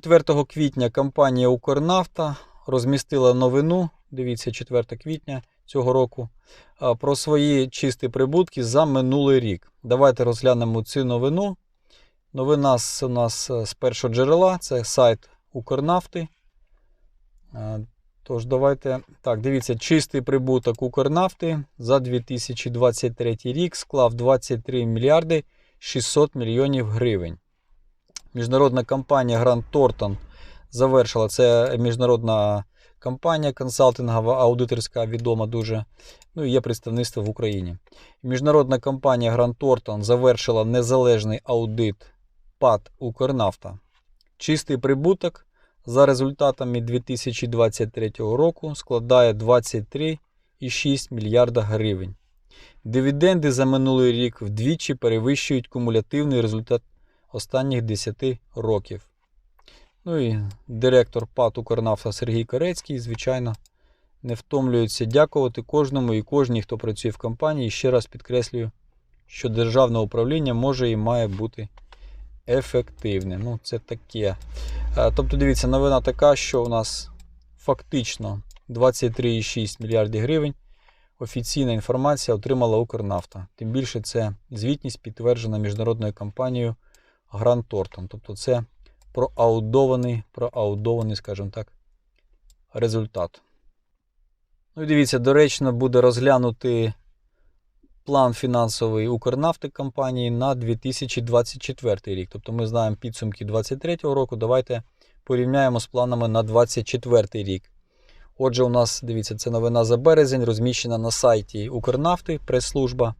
4 квітня компанія Укрнафта розмістила новину. Дивіться, 4 квітня цього року. Про свої чисті прибутки за минулий рік. Давайте розглянемо цю новину. Новина у нас е, з першого джерела, це сайт Укрнафти. Тож, давайте. Так, дивіться, чистий прибуток Укрнафти за 2023 рік склав 23 мільярди 600 мільйонів гривень. Міжнародна компанія Grant Thornton завершила. Це міжнародна компанія консалтингова, аудиторська, відома дуже. Ну і є представництво в Україні. Міжнародна компанія Grant Thornton завершила незалежний аудит ПАД Укрнафта. Чистий прибуток за результатами 2023 року складає 23,6 мільярда гривень. Дивіденди за минулий рік вдвічі перевищують кумулятивний результат останніх 10 років. Ну і директор ПАТ Укрнафта Сергій Корецький, звичайно, не втомлюється дякувати кожному і кожній, хто працює в компанії. І ще раз підкреслюю, що державне управління може і має бути ефективним. Ну, це таке. Е, Тобто, дивіться, новина така, що у нас фактично 23,6 мільярдів гривень. Офіційна інформація отримала Укрнафта. Тим більше це звітність підтверджена міжнародною компанією Thornton. Тобто це проаудований, проаудований, скажімо так, результат. Ну і дивіться, доречно буде розглянути план фінансовий Укрнафти компанії на 2024 рік. Тобто ми знаємо підсумки 2023 року. Давайте порівняємо з планами на 2024 рік. Отже, у нас, дивіться, це новина за березень, розміщена на сайті Укрнафти, прес-служба.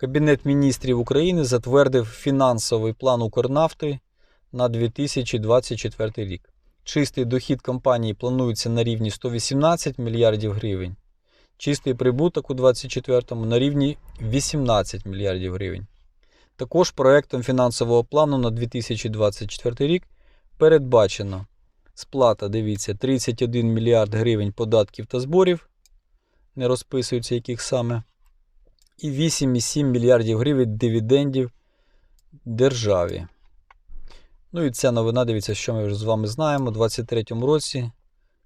Кабінет міністрів України затвердив фінансовий план Укрнафти на 2024 рік. Чистий дохід компанії планується на рівні 118 мільярдів гривень. Чистий прибуток у 2024 на рівні 18 мільярдів гривень. Також проектом фінансового плану на 2024 рік передбачено сплата, дивіться, 31 мільярд гривень податків та зборів, не розписується яких саме, і 8,7 мільярдів гривень дивідендів державі. Ну і ця новина, дивіться, що ми вже з вами знаємо. У 2023 році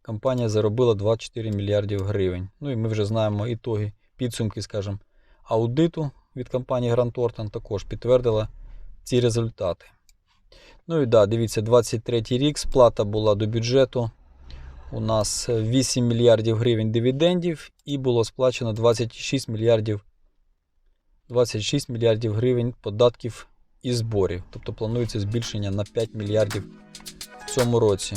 компанія заробила 24 мільярдів гривень. Ну і ми вже знаємо ітоги, підсумки, скажімо, аудиту від компанії Grant Thornton також підтвердила ці результати. Ну і да, дивіться, 23 рік сплата була до бюджету. У нас 8 мільярдів гривень дивідендів і було сплачено 26 мільярдів 26 мільярдів гривень податків і зборів. Тобто планується збільшення на 5 мільярдів в цьому році.